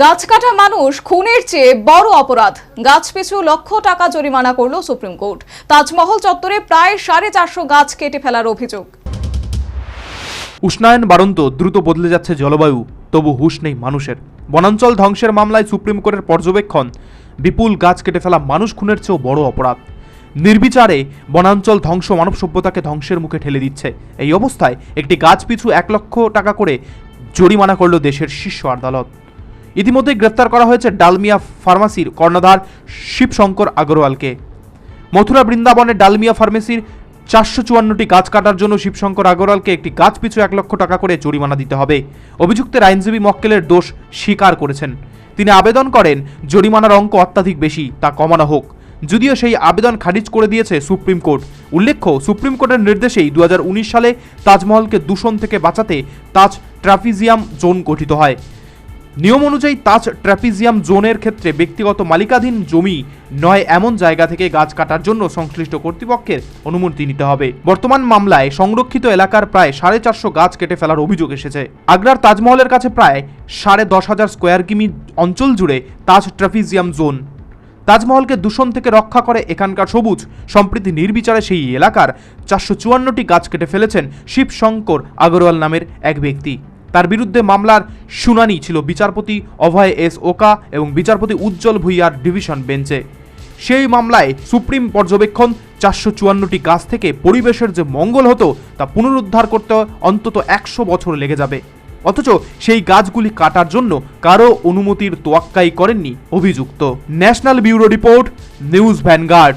গাছ কাটা মানুষ খুনের চেয়ে বড় অপরাধ। গাছ পিছু লক্ষ টাকা জরিমানা করল সুপ্রিম কোর্ট। তাজমহল চত্বরে প্রায় সাড়ে চারশো গাছ কেটে ফেলার অভিযোগ। উষ্ণায়ন বাড়ন্ত দ্রুত বদলে যাচ্ছে জলবায়ু, তবু হুশ নেই মানুষের। বনাঞ্চল ধ্বংসের মামলায় সুপ্রিম কোর্টের পর্যবেক্ষণ, বিপুল গাছ কেটে ফেলা মানুষ খুনের চেয়েও বড় অপরাধ। নির্বিচারে বনাঞ্চল ধ্বংস মানব সভ্যতাকে ধ্বংসের মুখে ঠেলে দিচ্ছে। এই অবস্থায় একটি গাছ পিছু এক লক্ষ টাকা করে জরিমানা করল দেশের শীর্ষ আদালত। ইতিমধ্যে গ্রেপ্তার করা হয়েছে ডালমিয়া ফার্মাসির কর্ণধার শিবশঙ্কর আগরওয়ালকে। মথুরা বৃন্দাবনে ডালমিয়া ফার্মেসির চারশো চুয়ান্নটি গাছ কাটার জন্য শিবশঙ্কর আগরওয়ালকে একটি গাছ পিছু এক লক্ষ টাকা করে জরিমানা দিতে হবে। অভিযুক্তের আইনজীবী মক্কেলের দোষ স্বীকার করেছেন। তিনি আবেদন করেন, জরিমানার অঙ্ক অত্যাধিক বেশি, তা কমানো হোক। যদিও সেই আবেদন খারিজ করে দিয়েছে সুপ্রিম কোর্ট। উল্লেখ্য, সুপ্রিম কোর্টের নির্দেশেই দু হাজার উনিশ সালে তাজমহলকে দূষণ থেকে বাঁচাতে তাজ ট্রাফিজিয়াম জোন গঠিত হয়। নিয়ম অনুযায়ী তাজ ট্র্যাপিজিয়াম জোনের ক্ষেত্রে ব্যক্তিগত মালিকাধীন জমি নয়, এমন জায়গা থেকে গাছ কাটার জন্য সংশ্লিষ্ট কর্তৃপক্ষের অনুমতি নিতে হবে। বর্তমান মামলায় সংরক্ষিত এলাকার প্রায় সাড়ে চারশো গাছ কেটে ফেলার অভিযোগ এসেছে। আগ্রার তাজমহলের কাছে প্রায় সাড়ে দশ হাজার স্কোয়ার কিমি অঞ্চল জুড়ে তাজ ট্র্যাপিজিয়াম জোন। তাজমহলকে দূষণ থেকে রক্ষা করে এখানকার সবুজ, সম্প্রীতি নির্বিচারে সেই এলাকার চারশো চুয়ান্নটি গাছ কেটে ফেলেছেন শিবশঙ্কর আগরওয়াল নামের এক ব্যক্তি। তার বিরুদ্ধে মামলার শুনানি ছিল বিচারপতি অভয় এস ওকা এবং বিচারপতি উজ্জ্বল ভুইয়ার ডিভিশন বেঞ্চে। সেই মামলায় সুপ্রিম পর্যবেক্ষণ চারশো চুয়ান্নটি গাছ থেকে পরিবেশের যে মঙ্গল হতো তা পুনরুদ্ধার করতে অন্তত একশো বছর লেগে যাবে। অথচ সেই গাছগুলি কাটার জন্য কারও অনুমতির তোয়াক্কাই করেননি অভিযুক্ত। National bureau report, news vanguard.